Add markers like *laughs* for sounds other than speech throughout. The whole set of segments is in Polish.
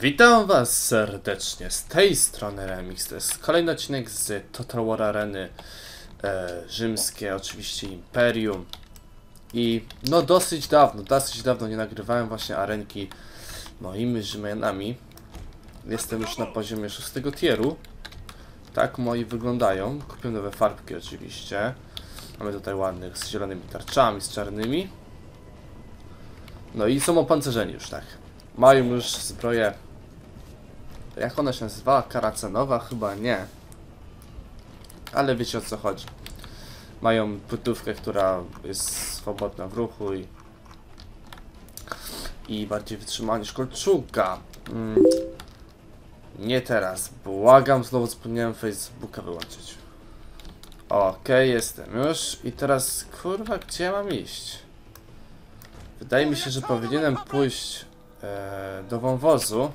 Witam was serdecznie, z tej strony Remix, to jest kolejny odcinek z Total War Areny e, rzymskie, oczywiście Imperium. I no dosyć dawno, dosyć dawno nie nagrywałem właśnie arenki moimi Rzymianami. Jestem już na poziomie 6 tieru. Tak moi wyglądają, kupiłem nowe farbki oczywiście. Mamy tutaj ładnych z zielonymi tarczami, z czarnymi. No i są opancerzeni już tak mają już zbroję. Jak ona się nazywała? Karacenowa? Chyba nie. Ale wiecie o co chodzi. Mają płytówkę, która jest swobodna w ruchu i i bardziej wytrzymała niż kolczuga. Mm. Nie teraz. Błagam, znowu zapomniałem Facebooka wyłączyć. Okej, okay, jestem już. I teraz, kurwa, gdzie mam iść? Wydaje mi się, że powinienem pójść do wąwozu.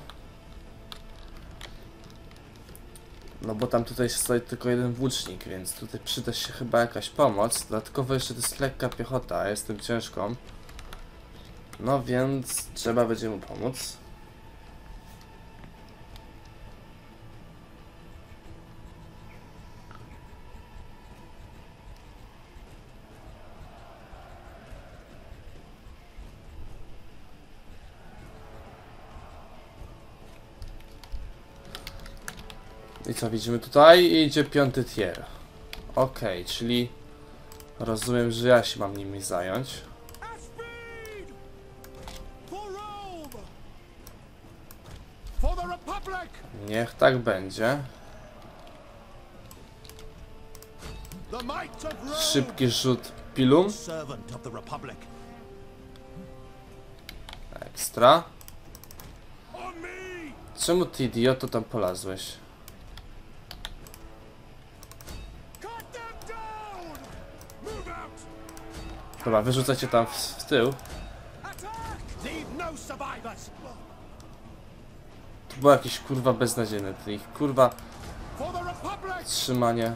No bo tam tutaj stoi tylko jeden włócznik, więc tutaj przyda się chyba jakaś pomoc. Dodatkowo jeszcze to jest lekka piechota, jestem ciężką. No więc trzeba będzie mu pomóc. I co widzimy tutaj? Idzie piąty tier. Ok, czyli rozumiem, że ja się mam nimi zająć. Niech tak będzie. Szybki rzut pilum. Ekstra. Czemu ty idioto tam polazłeś? Dobra, wyrzucacie tam w, tył. To było jakieś kurwa beznadziejne, to ich kurwa trzymanie.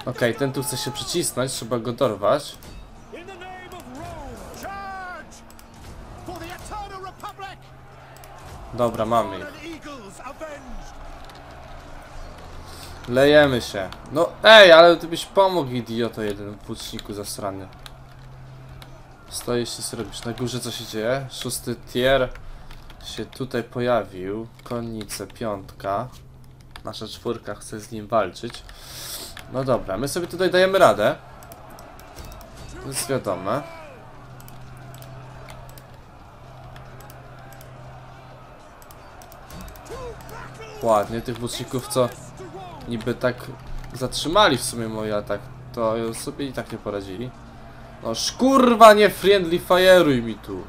Okej, okay, ten tu chce się przycisnąć, trzeba go dorwać. Dobra, mamy ich. Lejemy się. No ej, ale ty byś pomógł idioto jeden w włóczniku zasrany. Stoisz i robisz. Na górze co się dzieje? Szósty tier się tutaj pojawił. Konnice, piątka. Nasza czwórka chce z nim walczyć. No dobra, my sobie tutaj dajemy radę. To jest wiadome. Ładnie, tych włóczników co niby tak zatrzymali w sumie mój atak, to sobie i tak nie poradzili. No szkurwa nie friendly fire'uj mi tu.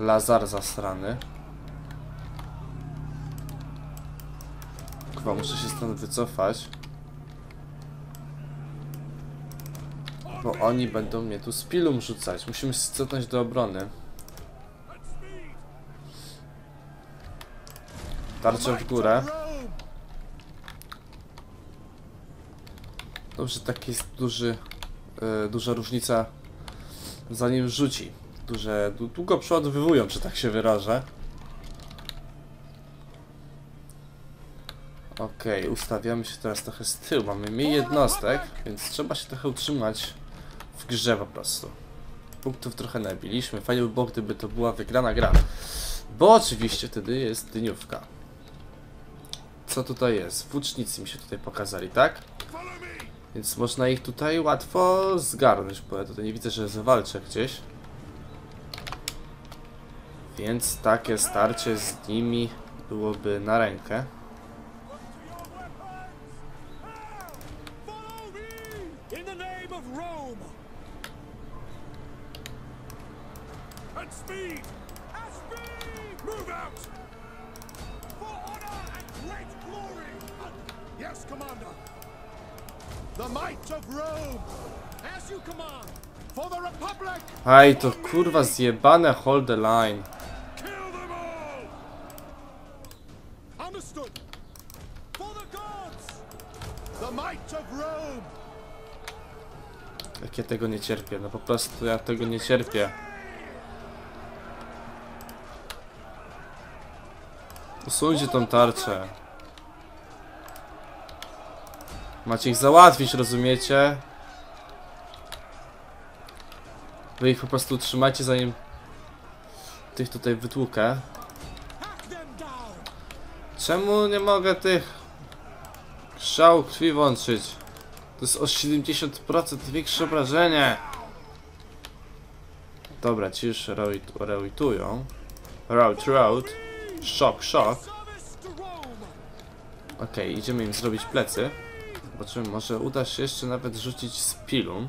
Lazar zasrany. Chyba muszę się stąd wycofać. Bo oni będą mnie tu z pilum rzucać. Musimy cofnąć do obrony. Tarczę w górę. Dobrze, tak jest duży, yy, duża różnica zanim rzuci. Duże, długo przeładowywują, czy tak się wyrażę. Okej, okay, ustawiamy się teraz trochę z tyłu. Mamy mniej jednostek, więc trzeba się trochę utrzymać w grze po prostu. Punktów trochę nabiliśmy. Fajnie by było, gdyby to była wygrana gra. Bo oczywiście wtedy jest dniówka co tutaj jest? Włócznicy mi się tutaj pokazali, tak? Więc można ich tutaj łatwo zgarnąć, bo ja tutaj nie widzę, że zawalczę gdzieś. Więc takie starcie z nimi byłoby na rękę. Aj, to kurwa zjebane hold the line. Jak ja tego nie cierpię, no po prostu ja tego nie cierpię. Usuńcie tą tarczę. Macie ich załatwić, rozumiecie? Wy ich po prostu trzymajcie zanim tych tutaj wytłukę. Czemu nie mogę tych szał krwi włączyć? To jest o 70% większe obrażenie. Dobra, ci już reuitują. Route, route. Szok, szok. Okej, idziemy im zrobić plecy. Zobaczymy, może uda się jeszcze nawet rzucić z pilum.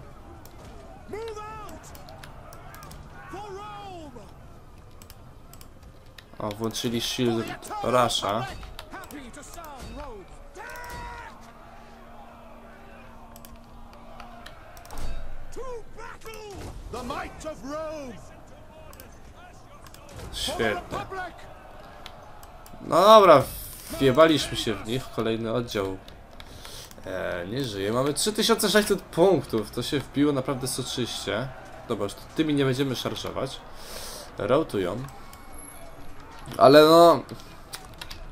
O, włączyli shield Rasha. Świetnie. No dobra, wjebaliśmy się w nich. Kolejny oddział e, nie żyje. Mamy 3600 punktów. To się wbiło naprawdę soczyście. Dobra, już tymi nie będziemy szarżować. Rautują. Ale no...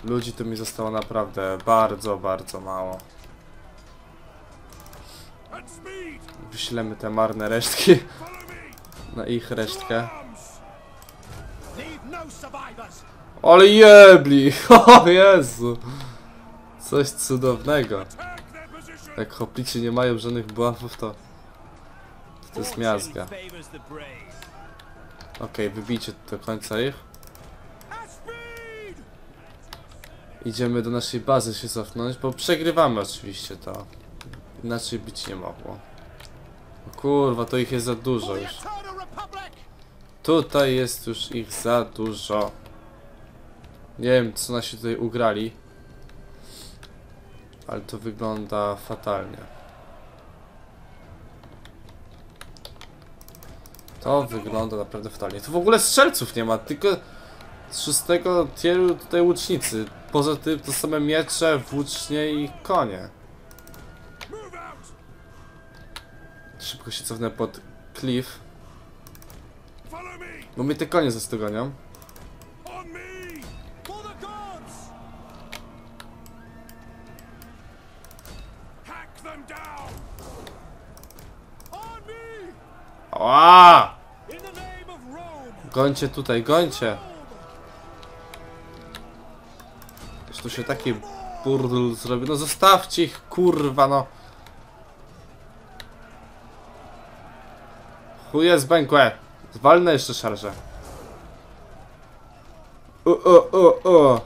Ludzi tu mi zostało naprawdę bardzo, bardzo mało. Wyślemy te marne resztki na ich resztkę. Ale jebli! *laughs* O Jezu! Coś cudownego. Jak hoplici nie mają żadnych buffów, to... To jest miazga. Okej, wybijcie do końca ich. Idziemy do naszej bazy się cofnąć, bo przegrywamy oczywiście to. Inaczej być nie mogło. O kurwa, to ich jest za dużo już. Tutaj jest już ich za dużo. Nie wiem, co nasi tutaj ugrali. Ale to wygląda fatalnie. To wygląda naprawdę fatalnie. Tu w ogóle strzelców nie ma, tylko z szóstego tieru tutaj łucznicy. Poza tym to same miecze, włócznie i konie. Szybko się cofnę pod me! bo mnie te konie zastygonią. Gońcie tutaj, gońcie! Już tu się taki burdel zrobi. No zostawcie ich, kurwa no! Chuje zbękłe! Zwalnę jeszcze szarże. O, o, o, o!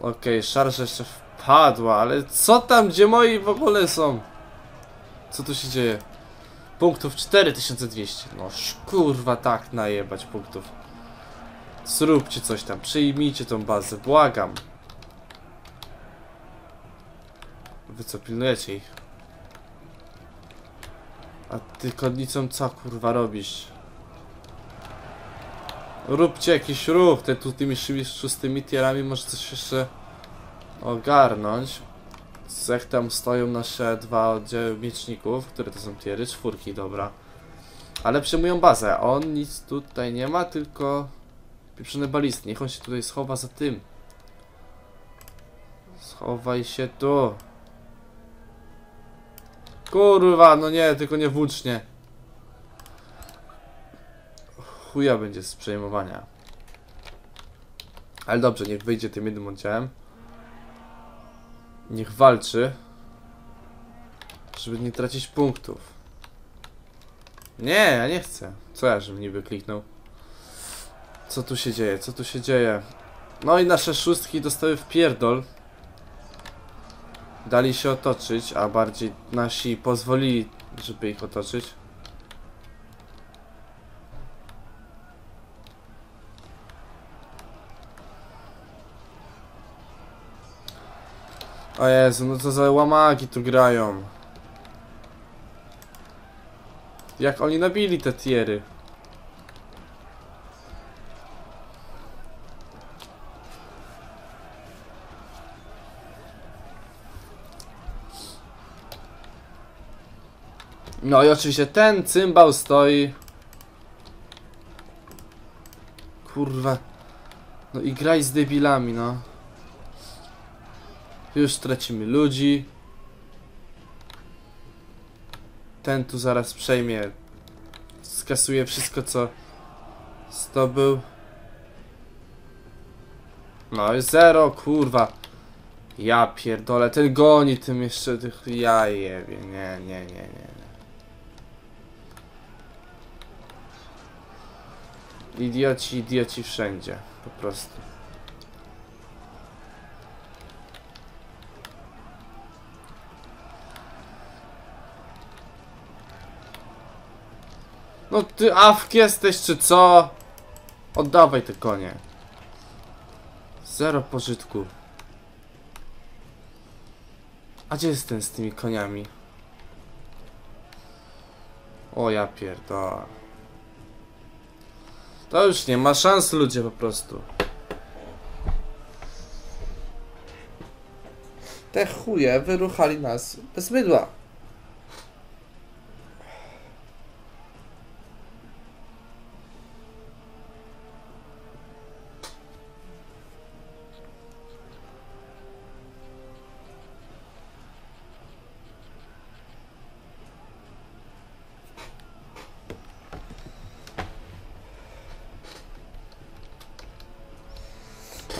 Okej, szarża jeszcze wpadła, ale co tam, gdzie moi w ogóle są? Co tu się dzieje? Punktów 4200. No kurwa tak najebać punktów. Zróbcie coś tam, przyjmijcie tą bazę, błagam. Wy co, pilnujecie ich? A ty konnicą co kurwa robisz? Róbcie jakiś ruch, te tu tymi szóstymi tierami może coś jeszcze ogarnąć. Jak tam stoją nasze dwa oddziały mieczników, które to są tiery, czwórki, dobra. Ale przejmują bazę, on nic tutaj nie ma, tylko pieprzone balisty. Niech on się tutaj schowa za tym. Schowaj się tu. Kurwa, no nie, tylko nie włócznie. Chuja będzie z przejmowania. Ale dobrze, niech wyjdzie tym jednym oddziałem. Niech walczy. Żeby nie tracić punktów. Nie, ja nie chcę. Co ja, żebym niby kliknął? Co tu się dzieje? Co tu się dzieje? No i nasze szóstki dostały w pierdol. Dali się otoczyć, a bardziej nasi pozwolili, żeby ich otoczyć. O Jezu, no co za łamagi tu grają. Jak oni nabili te tiery. No i oczywiście ten cymbał stoi. Kurwa. No i graj z debilami, no. Już tracimy ludzi. Ten tu zaraz przejmie. Skasuje wszystko, co zdobył. No i zero, kurwa. Ja pierdolę, ten goni tym jeszcze tych... Ja nie, nie, nie. nie. Idioci, idioci wszędzie, po prostu. No ty awk jesteś czy co? Oddawaj te konie. Zero pożytku. A gdzie jest ten z tymi koniami? O ja pierdolę. To już nie ma szans ludzie po prostu. Te chuje wyruchali nas bez mydła.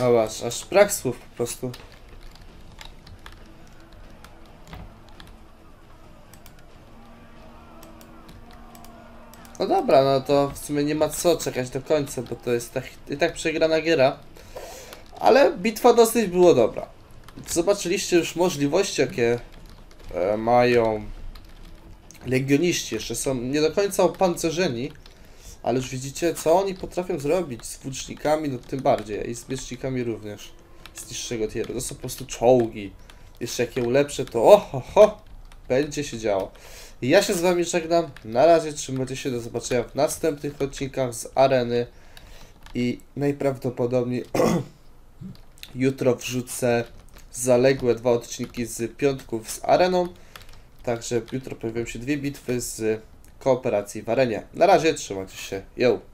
Aż, aż brak słów po prostu. No dobra, no to w sumie nie ma co czekać do końca, bo to jest tak, i tak przegrana giera. Ale bitwa dosyć było dobra. Zobaczyliście już możliwości, jakie e, mają legioniści. Jeszcze są nie do końca opancerzeni, ale już widzicie, co oni potrafią zrobić z włócznikami, no tym bardziej, i z miecznikami również z niższego tieru. To są po prostu czołgi. Jeszcze jak je ulepszę, to oho, ho, będzie się działo. Ja się z wami żegnam. Na razie trzymajcie się do zobaczenia w następnych odcinkach z areny. I najprawdopodobniej *clears throat* jutro wrzucę zaległe dwa odcinki z piątków z areną. Także jutro pojawią się dwie bitwy z kooperacji w arenie. Na razie trzymajcie się. Yo!